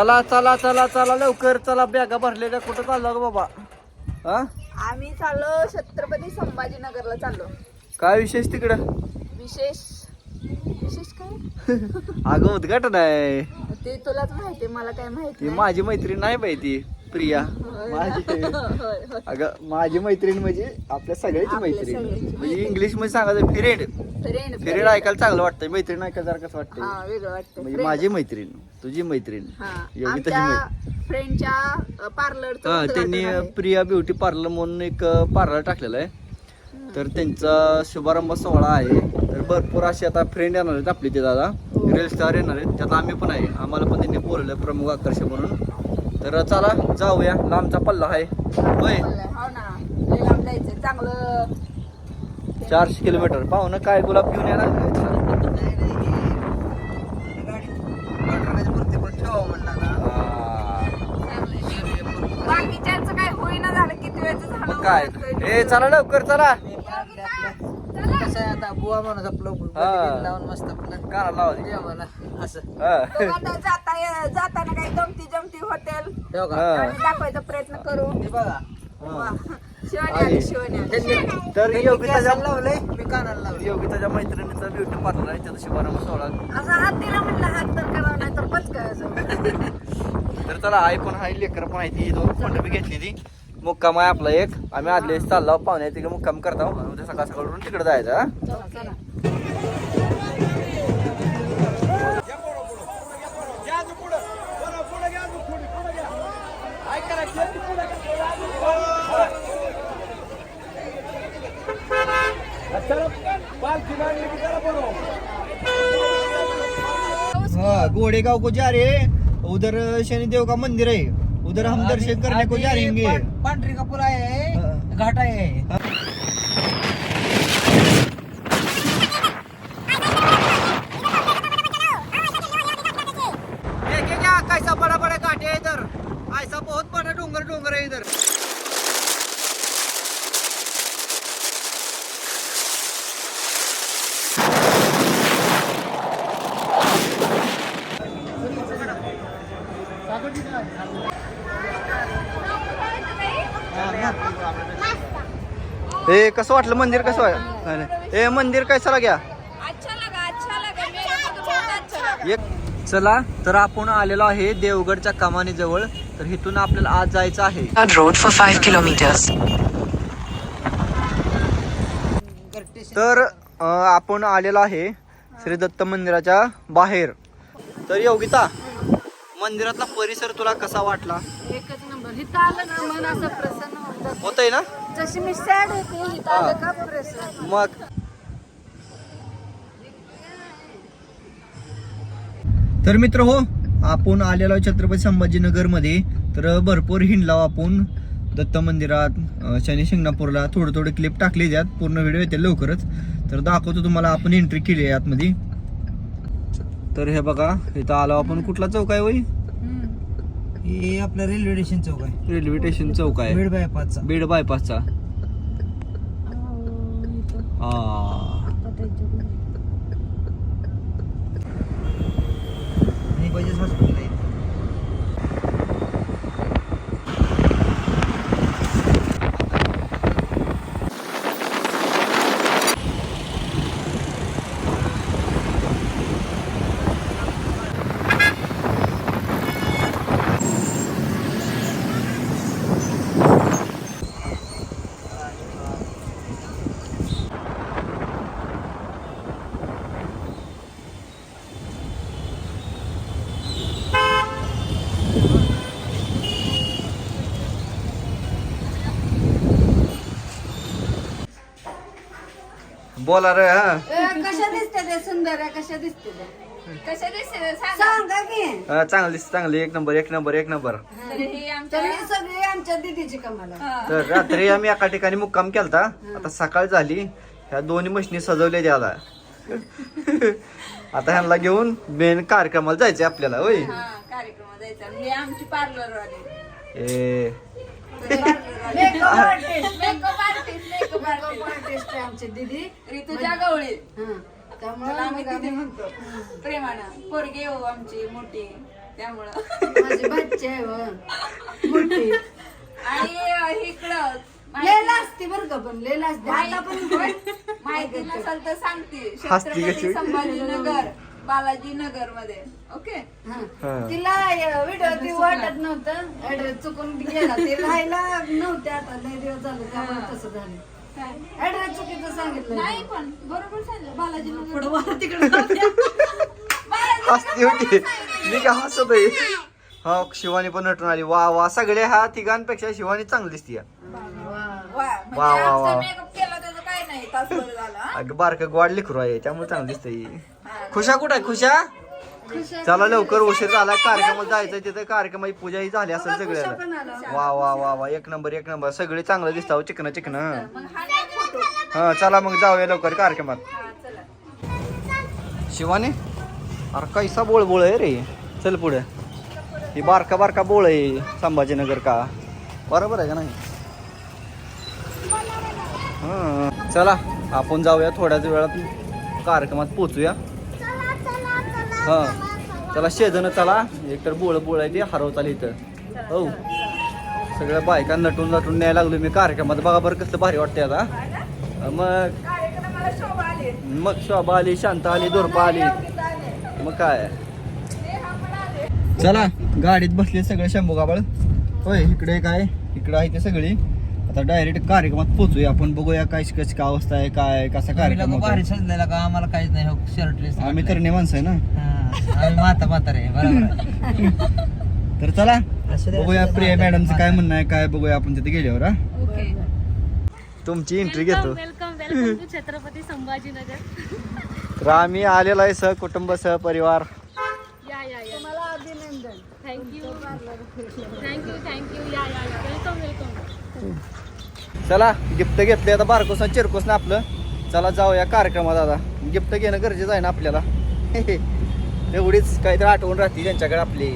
चला चला चला चला लवकर चला बॅगा भरलेल्या कुठं चालला ग बाबा? हा? आम्ही चाललो छत्रपती संभाजीनगरला चाललो. काय विशेष तिकडं? विशेष विशेष काय? अगं उद्घाटन आहे. ते तुलाच माहिती मला काय माहिती ती माझी मैत्रीण नाही बाई ती. प्रिया माझी. अगं माझी मैत्रीण म्हणजे आपल्या सगळ्याची मैत्रीण. म्हणजे इंग्लिशमध्ये सांगायचं फिरेड फ्रेंड फिरेड ऐकायला चांगलं वाटतं मैत्रीण ऐकायला जरा कसं वाटतं हा म्हणजे. माझी मैत्रीण तुझी मैत्रीण. हा. आमच्या फ्रेंडच्या पार्लर हा त्यांनी प्रिया ब्युटी पार्लर म्हणून एक पार्लर टाकलेलं आहे. तर त्यांचा शुभारंभ सोहळा आहे. तर भरपूर असे आता फ्रेंड येणार आहेत आपले ते दादा. रील स्टार येणार आहेत. त्यात आम्ही पण आहे. आम्हाला पण त्यांनी बोलवलं प्रमुख आकर्षक म्हणून. तर चला जाऊया. लांबचा पल्ला आहे. होय. हो ना चांगलं चारशे किलोमीटर. पाहुणं काय गुलाब घेऊन येणार काय ए चला लवकर चला. कसं आहे आता? बुवा माणूस आपलं लावून मस्त आपलं. काना लावा दे. जेवायला असं. हा. जाता ये- जाताना काही गमती जमती हॉटेल ठेव का? हा. आम्ही दाखवायचा प्रयत्न करू. हे बघा. वा. शिवानी आली शिवानी आली. त्यांनी- तर त्यांनी योगिताच्या केसाला लावलंय? मी कानाला लावले योगिताच्या मैत्रिणीचा ब्युटी पार्लर आहे त्याचा शुभारंभ सोहळा असा हात दिला म्हणलं हात तर करावा नाही तर तर चला आई पण आहे लेकर पण आहे ती दोन मंडपी घेतली ती मुक्काम आहे आपला एक. आम्ही आदल्या दिवशी चाललो पाहुणे तिकडे मुक्काम करतो उद्या सकाळ सकाळ उठून तिकडे जायचं हा? हाँ घोड़ेगांव को जा रे? उधर शनिदेव का मंदिर आहे? उधर हम दर्शन करने को जा रहेंगे पांढरी कपूर आहे हा. घाट आहे देखे क्या कैसा बड़ा बड़ा घाट है इधर। ऐसा बहुत बड़ा डोंगर डोंगर है इधर। ए कसं वाटलं? मंदिर कसं वाटलं? ए मंदिर कैसा अच्छा लगा एक चला तर आपण आलेलो आहे देवगडच्या कमानी जवळ. तर इथून आपल्याला आज जायचं आहे. Road Road for 5 kilometers. तर आपण आलेलो आहे श्री दत्त मंदिराच्या बाहेर. तर योगिता मंदिरातला परिसर तुला कसा वाटला? एकच नंबर. इथं आलं ना मन असं प्रसन्न होतं होतय ना? जशी मी सॅड होते इथं आलं का प्रसन्न. मग? तर मित्र हो आपण आलेलो आहे छत्रपती संभाजीनगरमध्ये तर भरपूर हिंडलाव आपण. दत्त मंदिरात शनी शिंगणापूरला थोडं थोडं क्लिप टाकले त्यात. पूर्ण व्हिडिओ येते लवकरच. तर दाखवतो तुम्हाला आपण एंट्री केली आहे आतमध्ये. तर हे बघा इथं आलो आपण. कुठला चौक आहे वय हे आपलं रेल्वे स्टेशन चौक आहे. रेल्वे स्टेशन चौक आहे. बीड बायपासचा बीड बायपासचा हा. बोला रे हा. कशा दिसते ते सुंदर आहे कशा दिसते ते कशा दिसते सांगा. की. चांगली चांगली. एक नंबर एक नंबर एक नंबर. तरी सगळी आमच्या दिदीची कमाल आहे. तर रात्री आम्ही एका ठिकाणी मुक्काम केलता. आता सकाळ झाली. ह्या दोन्ही मशीनी सजवल्या त्याला. आता ह्यांना घेऊन मेन कार्यक्रमाला जायचंय आपल्याला होय. कार्यक्रम जायचा मी आमची पार्लर वाली. ए. Makeup artist makeup artist artist आमची दीदी. ऋतुजा गवळी त्यामुळे आम्ही दीदी म्हणतो? प्रेमानं. पोरगी येऊ आमची मोठी. त्यामुळं. माझी बच्चे आहे व. मोठी. आणि इकडं. लेला असते बरं का पण लेला असते. आता पण माहिती नसेल तर सांगते. छत्रपती कशी? संभाजीनगर बालाजी नगरमध्ये ओके? हा. हा. तिला व्हिडिओ ती वाटत नव्हतं. ऍड्रेस चुकून गेला. ते राहायला नव्हते आता लय दिवस झाले. त्यामुळे तसं झालं. ऍड्रेस चुकीचं सांगितलं नाही पण बरोबर सांगितलं. बालाजी नगर पुढं वर तिकडे जाऊ द्या. हसती होती. मी का हसत आहे? हा शिवानी पण नटून आली. वा वा सगळ्या ह्या तिघांपेक्षा शिवानी चांगली दिसती या. वा वा, म्हणजे वा, वा. आमचा मेकअप केला त्याचं काय नाही तासभर झाला हा? अगं बारकं ग्वाड लिखरू आहे त्यामुळे चांगली दिसते खुशा कुठं आहे? खुशा? चला लवकर उशीर झाला. कार्यक्रमाला जायचं तिथे. कार्यक्रमाची पूजा ही झाली असेल सगळ्याला. वा वा वा वा. एक नंबर एक नंबर. सगळे चांगलं दिसतं चिकन चिकन. मग हा नाही फोटो हा चला मग जाऊया लवकर कार्यक्रमात. शिवाने अरे कैसा बोळ बोळ आहे रे. चल पुढे. ही बारका बारका बोळ आहे संभाजीनगर का? बरोबर आहे का नाही? हा चला आपण जाऊया थोड्याच वेळात कार्यक्रमात पोचूया. हा चला शेजन चला. एकतर बोळ बोळ आहे ते हरवताल इथं. हो. सगळ्या बायका नटून नटून न्यायला लागलो मी. कार्यक्रमात बघा बरं कसं भारी वाटतंय आता. मग कार्यक्रमाला शोभा आले. मग शोभा आली शांता आली दुर्पा आली. मग काय? चला गाडीत बसले सगळे शंभू गाबळ. होय इकडे काय? इकडे आहे ते सगळी. आता डायरेक्ट कार्यक्रमात पोहोचूया आपण. बघूया काय कशी काय अवस्था आहे काय कसा कार्यक्रम. भारी सजलेला का? आम्हाला काहीच नाही हो शर्टलेस आम्ही तर माणसं आहे ना. आम्ही माता म्हातारे बरोबर. तर चला बघूया प्रिया मॅडमचं काय. म्हणणं आहे काय बघूया आपण तिथे गेल्यावर हा. ओके तुमची एंट्री घेतो. Welcome welcome to Chhatrapati Sambhajinagar. तर आम्ही आलेलो आहे सह कुटुंब सह परिवार. या या या. मला अभिनंदन थँक्यू थँक्यू थँक्यू या या या. वेलकम वेलकम चला गिफ्ट घेतले. आता बारकोस चिरकोस ना आपलं. चला जाऊया कार्यक्रमात आता. गिफ्ट घेणं गरजेचं आहे ना आपल्याला. एवढीच काहीतरी आठवण राहते त्यांच्याकडे आपली.